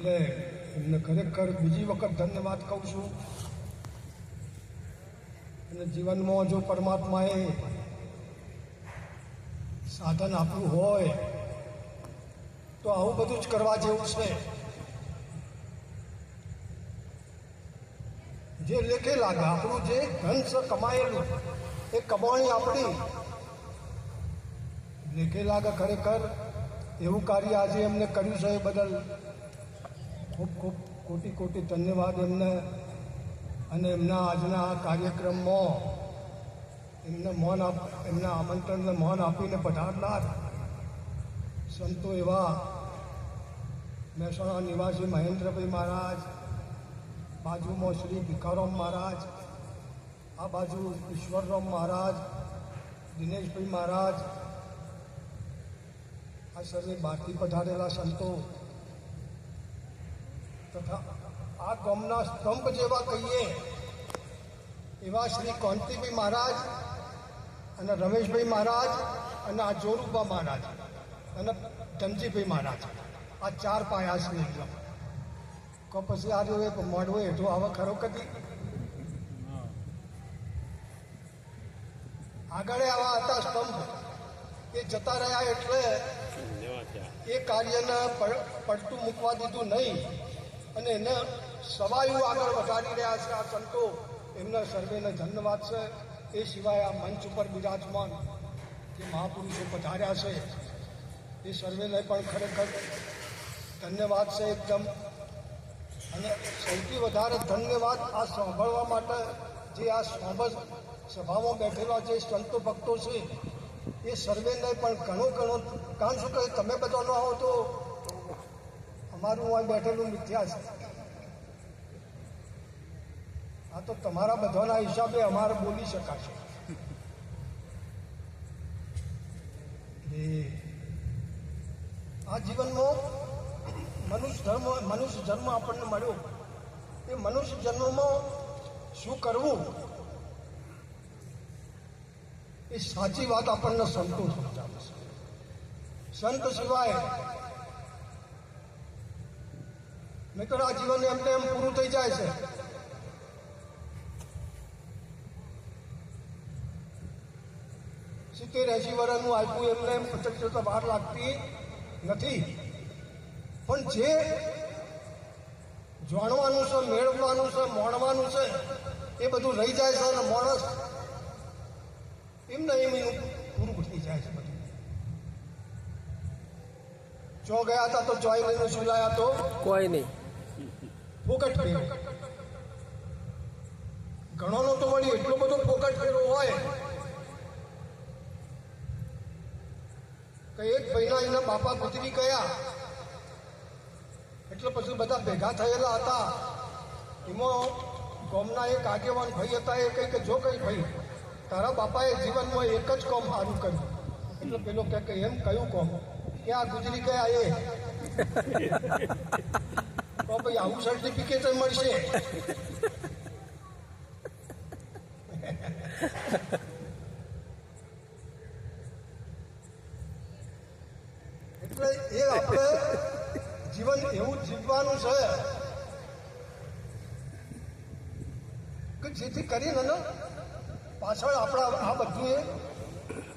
એટલે એમને ખરેખર બીજી વખત ધન્યવાદ કહું છું. અને જીવનમાં જો પરમાત્માએ સાધન આપ્યું હોય, તો આવું બધું જ કરવા જેવું છે. જે લેખે લાગે, આપણું જે ધન કમાયેલું, એ કમાણી આપણી. લેખે લાગે ખરેખર, એવું કાર્ય આજે એમને કર્યું છે એ બદલ. ખૂબ ખૂબ કોટી કોટી ધન્યવાદ એમને અને એમના આજના આ કાર્યક્રમમાં એમને મૌન આપ, એમના આમંત્રણને મૌન આપીને પધારનાર સંતો એવા મહેસાણા નિવાસી મહેન્દ્રભાઈ મહારાજ, બાજુમાં શ્રી ભીખારામ મહારાજ, આ બાજુ ઈશ્વરરામ મહારાજ, દિનેશભાઈ મહારાજ, આ સર્વે બહારથી પધારેલા સંતો તથા આ ગામના સ્તંભ જેવા કહીએ એવા શ્રી કોંતીભાઈ મહારાજ અને રમેશભાઈ મહારાજ અને આ જોરુબા મહારાજ અને ધનજીભાઈ મહારાજ. આ ચાર પાયા છે એકદમ કો પછી આ રહ્યો એક મળવો હેઠો આવે ખરો કદી? આગળ આવા હતા સ્તંભ. એ જતા રહ્યા એટલે એ કાર્યને પડતું મૂકવા દીધું નહીં. અને એને સવાયું આગળ વધારી રહ્યા છે આ સંતો. એમના સર્વેને ધન્યવાદ છે. એ સિવાય આ મંચ ઉપર બિરાજમાન જે મહાપુરુષો પધાર્યા છે, એ સર્વેને પણ ખરેખર ધન્યવાદ છે એકદમ. અને સૌથી વધારે ધન્યવાદ આ સાંભળવા માટે જે આ સાંભળ સભામાં બેઠેલા જે સંતો ભક્તો છે, એ સર્વેને પણ ઘણો ઘણો, કારણ શું કહે, તમે બધા ન આવો તો અમારું અહીં બેઠેલું મિથ્યા છે. આ તો તમારા બધાના હિસાબે અમારે બોલી શકાશે. આ જીવનમાં મનુષ્ય ધર્મ, મનુષ્ય જન્મ આપણને મળ્યો. એ મનુષ્ય જન્મમાં શું કરવું? એ સાચી વાત આપણને સંતો સમજાવે છે. સંત સિવાય મિત્ર આ જીવન એમને એમ પૂરું થઈ જાય છે. સિત્તેર એસી વર્ષનું આપ્યું એમને એમ પચક જતા વાર લાગતી નથી. પણ જે જાણવાનું છે, મેળવવાનું છે, મોણવાનું છે, એ બધું રહી જાય છે અને માણસ એમને એમ એનું પૂરું થઈ જાય છે બધું. જો ગયા હતા તો જોઈ લઈને શું લાયા તો? કોઈ નહીં. ફોકટ ફેરો ઘણોનો તો વળી એટલો બધો ફોકટ ફેરો હોય કે એક ભાઈના એના બાપા ગુજરી ગયા. એટલે પછી બધા ભેગા થયેલા હતા. એમાં ગોમના એક આગેવાન ભાઈ હતા, એ કહે કે જો કઈ ભાઈ, તારા બાપાએ જીવનમાં એક જ કોમ સારું કર્યું. એટલે પેલો કે એમ કયું કોમ? કે આ ગુજરી ગયા એ. ભાઈ આવું સર્ટિફિકેટ મળશે? એટલે એ આપણે જીવન એવું જીવવાનું છે કે જેથી કરીને પાછળ આપણા આ બધું એ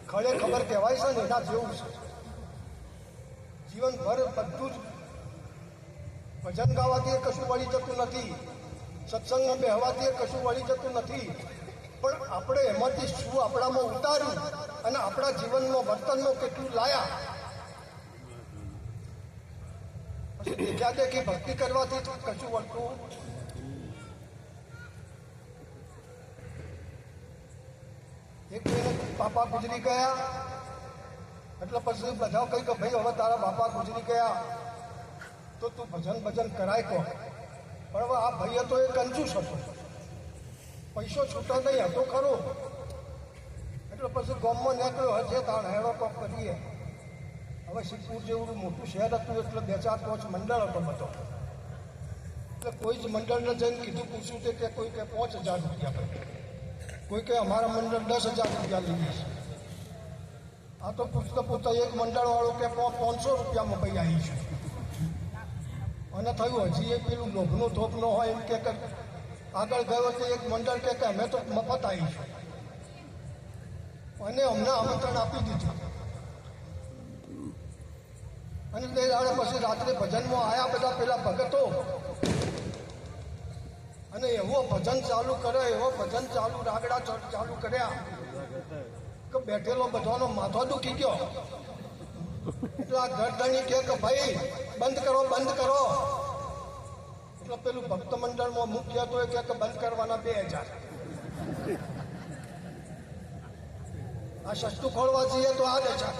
ખડે ખબર કહેવાય છે ને એના જેવું છે જીવનભર બધું જ ભજન ગાવાથી કશું વળી જતું નથી. સત્સંગમાં બેહવાથી કશું વળી જતું નથી. પણ આપણે એમાંથી શું આપણામાં ઉતાર્યું અને આપણા જીવનમાં વર્તનમાં કેટલું લાયા? દેખ્યા દેખી ભક્તિ કરવાથી કશું વળતું? એક પાપા ગુજરી ગયા. એટલે પછી બધા કહી કે, ભાઈ, હવે તારા બાપા ગુજરી ગયા. તો તું ભજન ભજન કરાય કહો પણ હવે આ ભાઈ હતો એ કંજૂસ હતો પૈસો છૂટો નહીં, હતો ખરો. એટલે પછી ગામમાં નીકળ્યો હશે તાણ હેડો કોક કરીએ. હવે સિદ્ધપુર જેવું મોટું શહેર હતું, એટલે બે ચાર પાંચ મંડળ હતો બધો. એટલે કોઈ જ મંડળને જઈને કીધું, પૂછ્યું છે કે કોઈ કે પાંચ હજાર રૂપિયા કરે કોઈ કે અમારા મંડળ દસ હજાર રૂપિયા લીધી છે આ તો પૂછતા પૂછતા એક મંડળ વાળો કે પાંચસો રૂપિયામાં ભાઈ આવી છું અને થયું, હજી એક પેલું લોભનું થોપ ન હોય એમ કે આગળ ગયો તે એક મંડળ કે અમે તો મફત આવીશું. અને અમને આમંત્રણ આપી દીધું. અને તે દાડે પછી રાત્રે ભજનમાં આવ્યા બધા પેલા ભગતો. અને એવો ભજન ચાલુ કર્યો, એવો ભજન ચાલુ, રાગડા ચાલુ કર્યા. કે બેઠેલો બધાનો માથો દુખી ગયો. એટલે ગરદણી કહે કે ભાઈ, બંધ કરો બંધ કરો. એટલે પેલું ભક્ત મંડળમાં મુખ્ય તો એ કહે કે બંધ કરવાના બે હજાર. આ સસ્તું ખોળવા જઈએ તો આ હજાર.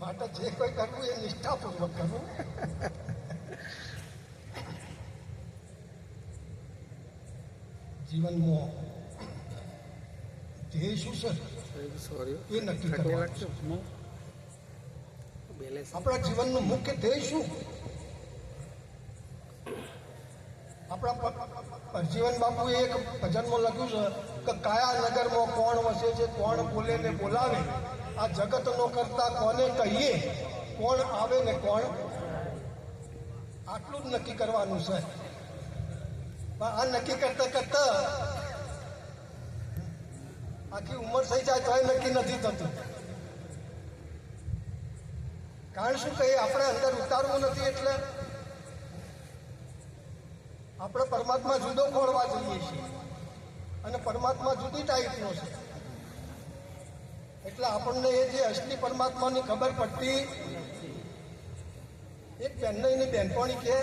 માટે જે કોઈ કરવું એ નિષ્ઠાપૂર્વક કરવું. જીવનમાં ધ્યેય શું છે? સોરી એ નક્કી કરવાનું આપણા જીવનનું મુખ્ય ધ્યેય શું? આપણા પરજીવન બાપુએ એક ભજનમાં લખ્યું છે કે કયા નગરમાં કોણ વસે છે કોણ બોલે ને બોલાવે. આ જગતનો કરતા કોને કહીએ? કોણ આવે ને કોણ? આટલું જ નક્કી કરવાનું છે. આ નક્કી કરતા કરતા આખી ઉંમર થઈ જાય તોય નક્કી નથી થતું. કારણ શું કહીએ, આપણે અંદર ઉતારવું નથી એટલે આપણે પરમાત્મા જુદો ખોળવા જઈએ છીએ. અને પરમાત્મા જુદી ટાઈપનો છે. એટલે આપણને એ જે અસલી પરમાત્માની ખબર પડતી, એક બેનની બેનપણી કે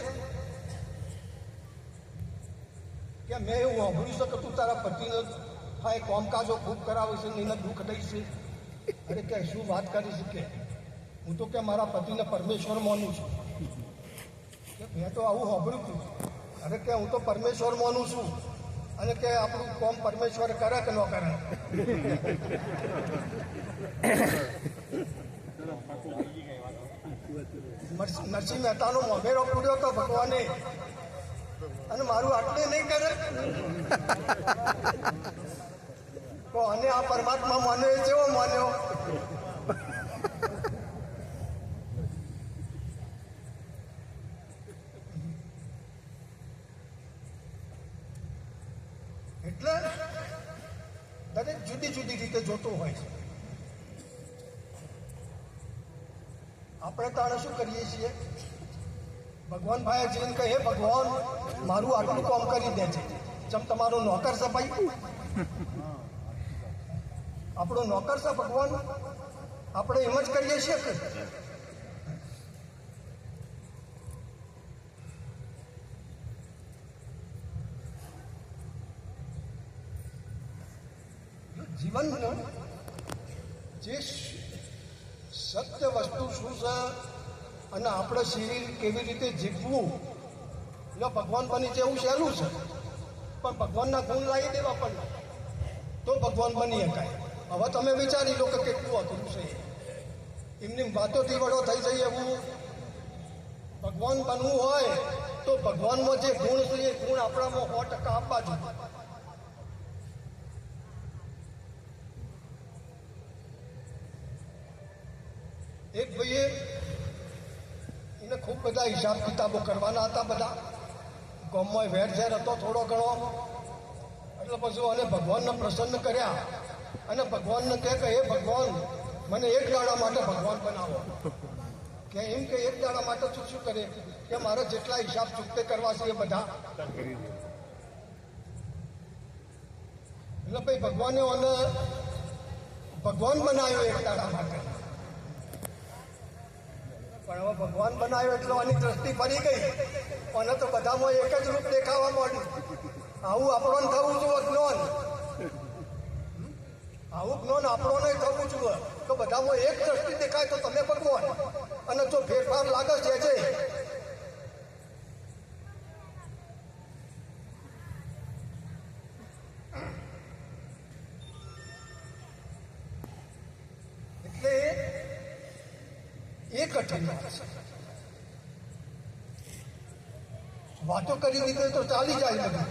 કે, મેં એવું સાંભળ્યું છે કે તું તારા પતિને હા કોમકાજો ખૂબ કરાવે છે એને દુઃખ દઈ છે. અરે કે, શું વાત કરી છે કે? હું તો કે મારા પતિને પરમેશ્વર માનું છું. કે મેં તો આવું સાંભળ્યું છું અરે કે, હું તો પરમેશ્વર માનું છું. અને કે આપણું કોમ પરમેશ્વર કરે કે ન કરે? નરસિંહ મહેતાનો મોમેરો પૂર્યો તો ભગવાને. અને મારું આટલે નહીં કરે? તો અને આ પરમાત્મા માન્યો એ કેવો માન્યો. એટલે દરેક જુદી જુદી રીતે જોતું હોય છે. આપણે તાણે શું કરીએ છીએ? ભગવાન ભાઈ જઈને કહે ભગવાન, મારું આટલું કામ કરી દે છે જેમ તમારો નોકર છે ભાઈ આપણો નોકર છે ભગવાન. આપણે એમ જ કરીએ છીએ કે જીવનનું જે સત્ય વસ્તુ શું છે અને આપણે શરીર કેવી રીતે જીવવું, એટલે ભગવાન બની જવું સહેલું છે. પણ ભગવાનના ગુણ લાવી દેવા પણ તો ભગવાન બની શકાય હવે તમે વિચારી લો કે કેટલું અઘરું છે. એમની વાતોથી વડો થઈ જાય એવું ભગવાન બનવું હોય તો ભગવાનમાં જે ગુણ છે એ ગુણ આપણામાં સો ટકા આપવા જોઈએ એક ભાઈએ એને ખૂબ બધા હિસાબ કિતાબો કરવાના હતા બધા. ગામમાં વેર ઝેર હતો થોડો ઘણો. એટલે પછી અને ભગવાનને પ્રસન્ન કર્યા. અને ભગવાનને કહે કે, હે ભગવાન, મને એક દાડા માટે ભગવાન બનાવો. કે એમ કે, એક દાડા માટે શું શું કરે? કે મારે જેટલા હિસાબ ચૂકતે કરવા છે એ બધા. એટલે ભાઈ ભગવાને અને ભગવાન બનાવ્યો એક દાડા માટે. પણ હવે ભગવાન બનાવ્યો એટલે આની દ્રષ્ટિ ફરી ગઈ. અને તો બધામાં એક જ રૂપ દેખાવા માંડ્યું આવું આપણને થવું જોઈએ જ્ઞાન આવું જ્ઞાન નહીં થવું જોઈએ. તો બધામાં એક દ્રષ્ટિ દેખાય તો તમે ભગવાન અને જો ફેરફાર લાગે છે જે. એટલે એ કઠિન વાતો કરી દીધી તો ચાલી જાય બધું.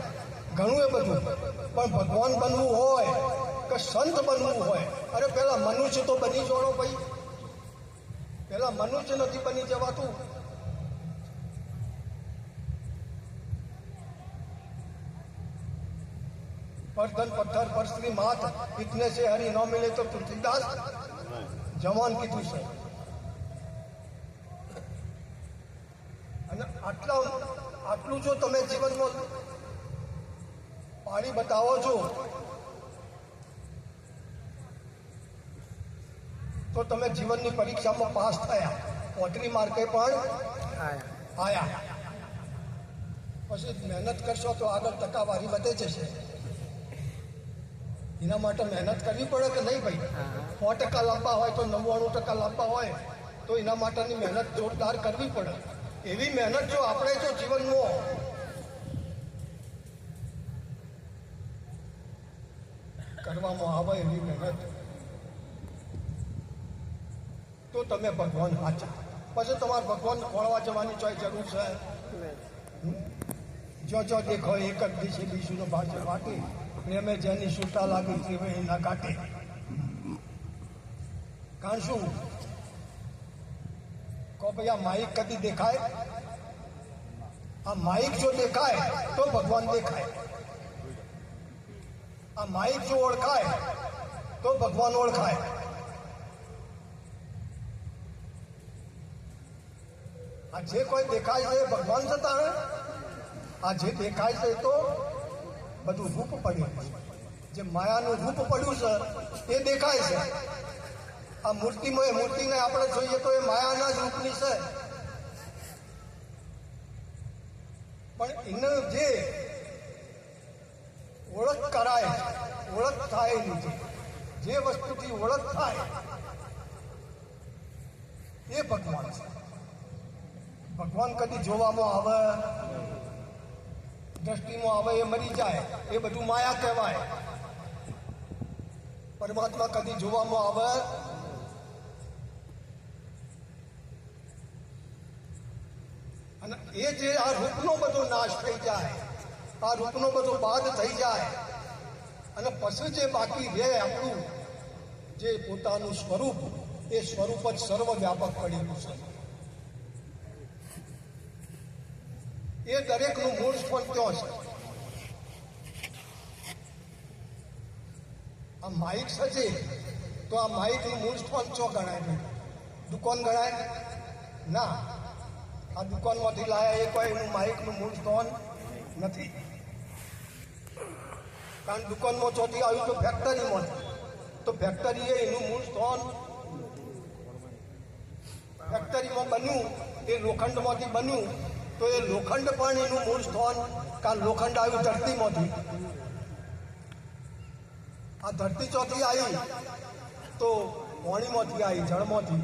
ઘણું એ બધું. પણ ભગવાન બનવું હોય કે સંત બનવું હોય. અરે પેલા મનુષ્ય તો બની જોડો ભાઈ. પેલા મનુષ્ય નથી બની જવાતું. પરધન પથ્થર પર સ્ત્રી માત ઇતને છે હરી ન મિલે તો તુલસીદાસ જવાન કીધું છે. અને આટલા આટલું જો તમે જીવનમાં પાણી બતાવો છો તો તમે જીવનની પરીક્ષામાં પાસ થયા. પોટરી માર્કે પણ આયા. પછી મહેનત કરશો તો આગળ ટકાવારી વધે જશે. એના માટે મહેનત કરવી પડે કે નહીં ભાઈ? સો ટકા લાંબા હોય તો નવ્વાણું ટકા લાવવા હોય તો એના માટેની મહેનત જોરદાર કરવી પડે. એવી મહેનત જો આપણે જો જીવનમાં કરવામાં આવે એવી મહેનત. તો તમે ભગવાન સાચા પછી તમારે ભગવાન ખોળવા જવાની ચોઈ જરૂર છે? જો જો, દેખો, એક જ દિશે બીજુંનો ભાજપ વાટી. પ્રેમે જેની સૂટા લાગી છે એના કાઢે કારણ શું? કહો ભાઈ, આ માઇક કદી દેખાય? આ માઇક જો દેખાય, તો ભગવાન દેખાય. આ માઇક જો ઓળખાય, તો ભગવાન ઓળખાય. આ જે કોઈ દેખાય છે ભગવાન થતા હે. આ જે દેખાય છે તો બધું રૂપ પડ્યું. જે માયાનું રૂપ પડ્યું છે, એ દેખાય છે. આ મૂર્તિમાં એ મૂર્તિને આપણે જોઈએ તો એ માયાના જ રૂપની છે. પણ એને જે ઓળખ કરાય ઓળખ થાય એની જે વસ્તુથી ઓળખ થાય, એ ભગવાન છે. ભગવાન કદી જોવામાં આવે, દ્રષ્ટિમાં આવે એ મરી જાય, એ બધું માયા કહેવાય. પરમાત્મા કદી જોવામાં આવે, અને એ જે આ રૂપનો બધો નાશ થઈ જાય, આ રૂપનો બધો બાદ થઈ જાય, અને પછી જે બાકી રહે આપણું, જે પોતાનું સ્વરૂપ, એ સ્વરૂપ જ સર્વવ્યાપક પડેલું છે. એ દરેકનું મૂળ પણ ક્યાં છે. આ માઇક સજે તો આ માઇકનું મૂળ સ્થાન ચો ગણાય દુકાન ગણાય ના. આ દુકાનમાંથી લાયા એ કોઈ એનું માઇકનું મૂળ સ્થાન નથી. કારણ દુકાનમાં ચોથી આવ્યું તો ફેક્ટરીમાં તો ફેક્ટરી એનું મૂળ સ્થાન ફેક્ટરીમાં બન્યું, એ લોખંડમાંથી બન્યું તો એ લોખંડ પણ એનું મૂળ સ્થાન કારણ લોખંડ આવ્યું ધરતીમાંથી? આ ધરતી ચોથી આવી તો પાણીમાંથી આવી, જળમાંથી.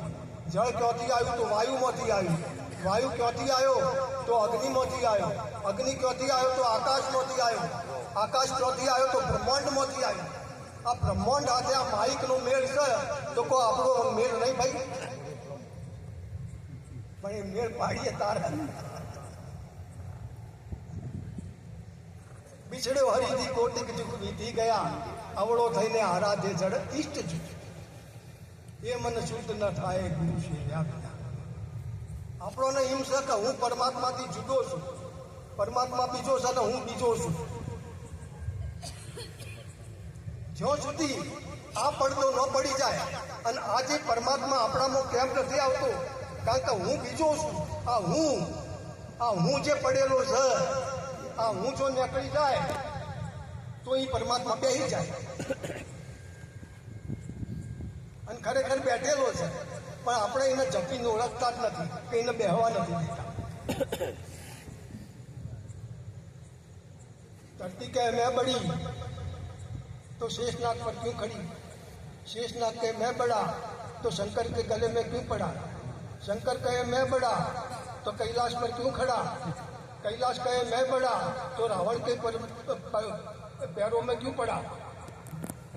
જળ ક્યાંથી આવ્યું તો વાયુમાંથી આવ્યું વાયુ ક્યાંથી આવ્યો તો અગ્નિમાંથી આવ્યો. અગ્નિ ક્યાંથી આવ્યો તો આકાશમાંથી આવ્યો. આકાશ ક્યાંથી આવ્યો તો બ્રહ્માંડમાંથી આવ્યો. આ બ્રહ્માંડ સાથે આ માઇકનો મેળ છે, તો કોઈ આપણો મેળ નહીં ભાઈ. પણ એ મેળ પાડીએ તારે. બિછડ્યો હરીથી કોટિક જુખ વીતી ગયા. અવળો થઈને આરાધે જડ ઈષ્ટ જુગ એ મને શુદ્ધ ન થાય ગુરુ શ્રી આપણો એમ છે કે હું પરમાત્માથી જુદો છું. પરમાત્મા બીજો છે ને હું બીજો છું. જ્યાં સુધી આ પડદો ન પડી જાય અને આજે પરમાત્મા આપણામાં કેમ નથી આવતો કારણ કે હું બીજો છું. આ હું આ હું જે પડેલો છે આ હું જો નીકળી જાય, તો એ પરમાત્મા બેસી જાય. અને ખરેખર બેઠેલો છે. પણ આપણે એને જપીને ઓળખતા જ નથી, કે એને બેહવા નથી દીધા. ધરતી કહે મેં બળી, તો શેષનાથ પર ક્યું ખડી? શેષનાથ કે મેં બળા, તો શંકર કે ગલે મેં ક્યું પડા? શંકર કહે મેં બળા, તો કૈલાસ પર ક્યું ખડા? કૈલાશ કહે મેં પડ્યા તો રાવણ કે पर, पर, पैरों में क्यों पड़ा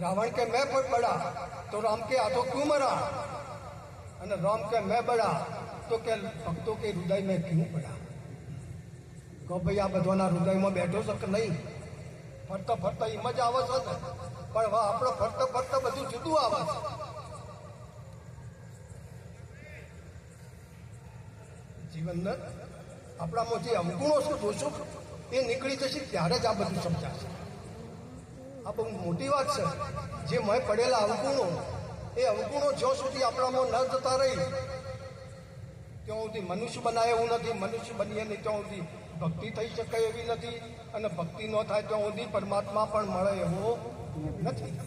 રાવણ કે મેં પણ બડા. તો રામ કે આ તો ક્યું મરા? અને રામ કે મેં બડા. તો કે ભક્તો કે હૃદય મેં ક્યું બડા કહો ભાઈ આ બધાના હૃદયમાં બેઠો છે કે નહીં? ફરતા ફરતા એમ જ આવે છે પણ વાહ આપણે ફરતા ફરતા બધું જુદું આવે છે. જીવનના આપણામાં જે અવગુણો છે દોષો એ નીકળી જશે ત્યારે જ આ બધું સમજાશે. આ બહુ મોટી વાત છે. જે મેં પડેલા અવગુણો, એ અવગુણો જ્યાં સુધી આપણામાં ન જતા રહી, ત્યાં સુધી મનુષ્ય બનાય એવું નથી, મનુષ્ય બનીએ નહીં ત્યાં સુધી ભક્તિ થઈ શકે એવી નથી. અને ભક્તિ ન થાય ત્યાં સુધી પરમાત્મા પણ મળે એવો નથી.